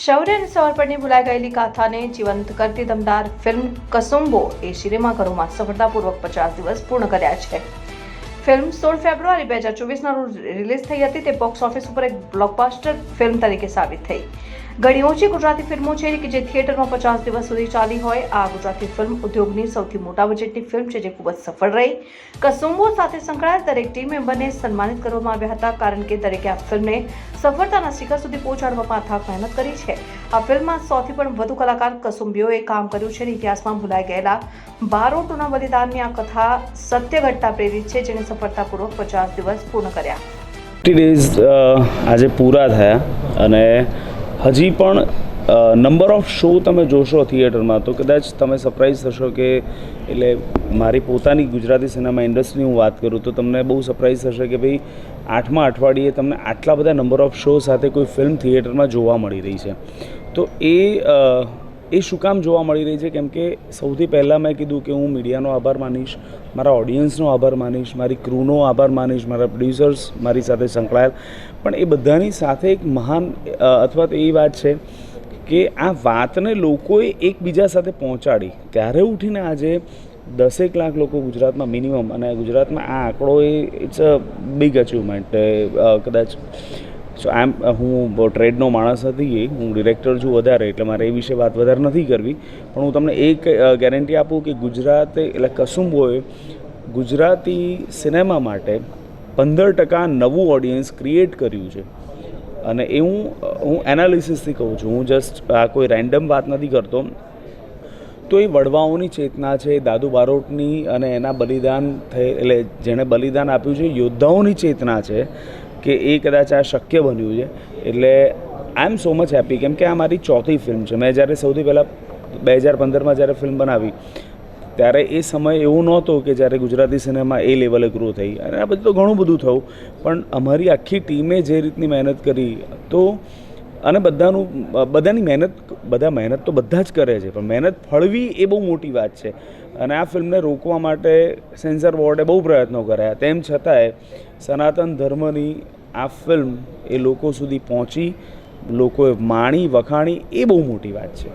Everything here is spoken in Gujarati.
શૌર્ય અને સમર્પણની ભૂલાઈ ગયેલી ગાથાને જીવંત કરતી દમદાર ફિલ્મ કસુંબો એ સિનેમાઘરોમાં સફળતાપૂર્વક પચાસ દિવસ પૂર્ણ કર્યા છે. ફિલ્મ સોળ ફેબ્રુઆરી બે હજાર ચોવીસના રોજ રિલીઝ થઈ હતી. તે બોક્સ ઓફિસ ઉપર એક બ્લોકબાસ્ટર ફિલ્મ તરીકે સાબિત થઈ. ઘણી ઓછી ગુજરાતી ફિલ્મો છે, કે જે થિયેટરમાં પચાસ દિવસ સુધી ચાલી હોય. આ ગુજરાતી ફિલ્મ ઉદ્યોગની સૌથી મોટા બજેટની ફિલ્મ છે, જે ખૂબ જ સફળ રહી. કસુંબો સાથે સંકળાયેલ દરેક ટીમ મેમ્બરને સન્માનિત કરવામાં આવ્યા હતા, કારણ કે દરેકે આ ફિલ્મને સફળતાના શિખર સુધી પહોંચાડવામાં અથાગ મહેનત કરી છે. આ ફિલ્મમાં સૌથી પણ વધુ કલાકાર કસુંબીઓએ કામ કર્યું છે ઇતિહાસમાં ભૂલાઈ ગયેલા બારોટોના બલિદાનની આ કથા સત્ય ઘટના પ્રેરિત છે જેને સફળતાપૂર્વક પચાસ દિવસ પૂર્ણ કર્યા. ડેઝ આજે પૂરા થયા અને હજી પણ નંબર ઓફ શો તમે જોશો થિયેટરમાં તો કદાચ તમે સરપ્રાઈઝ થશો કે, એટલે મારી પોતાની ગુજરાતી સિનેમા ઇન્ડસ્ટ્રીની હું વાત કરું, તો તમને બહુ સરપ્રાઈઝ થશે કે ભાઈ, આઠમા અઠવાડિયે તમને આટલા બધા નંબર ઓફ શો સાથે કોઈ ફિલ્મ થિયેટરમાં જોવા મળી રહી છે. તો એ એ શું કામ જોવા મળી રહી છે? કેમ કે સૌથી પહેલાં મેં કીધું કે હું મીડિયાનો આભાર માનીશ, મારા ઓડિયન્સનો આભાર માનીશ, મારી ક્રૂનો આભાર માનીશ, મારા પ્રોડ્યુસર્સ મારી સાથે સંકળાયેલ. પણ એ બધાની સાથે એક મહાન અથવા તો એ વાત છે કે આ વાતને લોકોએ એકબીજા સાથે પહોંચાડી. ત્યારે ઉઠીને આજે દસેક લાખ લોકો ગુજરાતમાં મિનિમમ અને ગુજરાતમાં આ આંકડો એ ઇટ્સ અ બિગ અચીવમેન્ટ કદાચ સો આમ હું ટ્રેડનો માણસ હતી હું ડિરેક્ટર છું વધારે, એટલે મારે એ વિશે વાત વધારે નથી કરવી. પણ હું તમને એક ગેરંટી આપું કે ગુજરાતે, એટલે કસુંબોએ ગુજરાતી સિનેમા માટે પંદર ટકા નવું ઓડિયન્સ ક્રિએટ કર્યું છે. અને એ હું હું એનાલિસિસથી કહું છું. હું જસ્ટ આ કોઈ રેન્ડમ વાત નથી કરતો. તો એ વડવાઓની ચેતના છે, દાદુ બારોટની અને એના બલિદાન થઈ એટલે જેણે બલિદાન આપ્યું છે, યોદ્ધાઓની ચેતના છે. કે એ કદાચ આ શક્ય બન્યું છે. એટલે આઈ એમ સો મચ હેપી કેમ કે આ મારી ચોથી ફિલ્મ છે. મેં જ્યારે સૌથી પહેલાં બે હજાર પંદરમાં જ્યારે ફિલ્મ બનાવી, ત્યારે એ સમય એવો નહોતો કે જ્યારે ગુજરાતી સિનેમા એ લેવલે ગ્રો થઈ. અને આ બધું તો ઘણું બધું થયું. પણ અમારી આખી ટીમે જે રીતની મહેનત કરી, તો અને બધાનું બધાની મહેનત, બધા મહેનત તો બધા જ કરે છે, પણ મહેનત ફળવી એ બહુ મોટી વાત છે. અને આ ફિલ્મને રોકવા માટે સેન્સર બોર્ડે બહુ પ્રયત્નો કર્યા. તેમ છતાંય સનાતન ધર્મની આ ફિલ્મ એ લોકો સુધી પહોંચી, લોકોએ માણી, વખાણી એ બહુ મોટી વાત છે.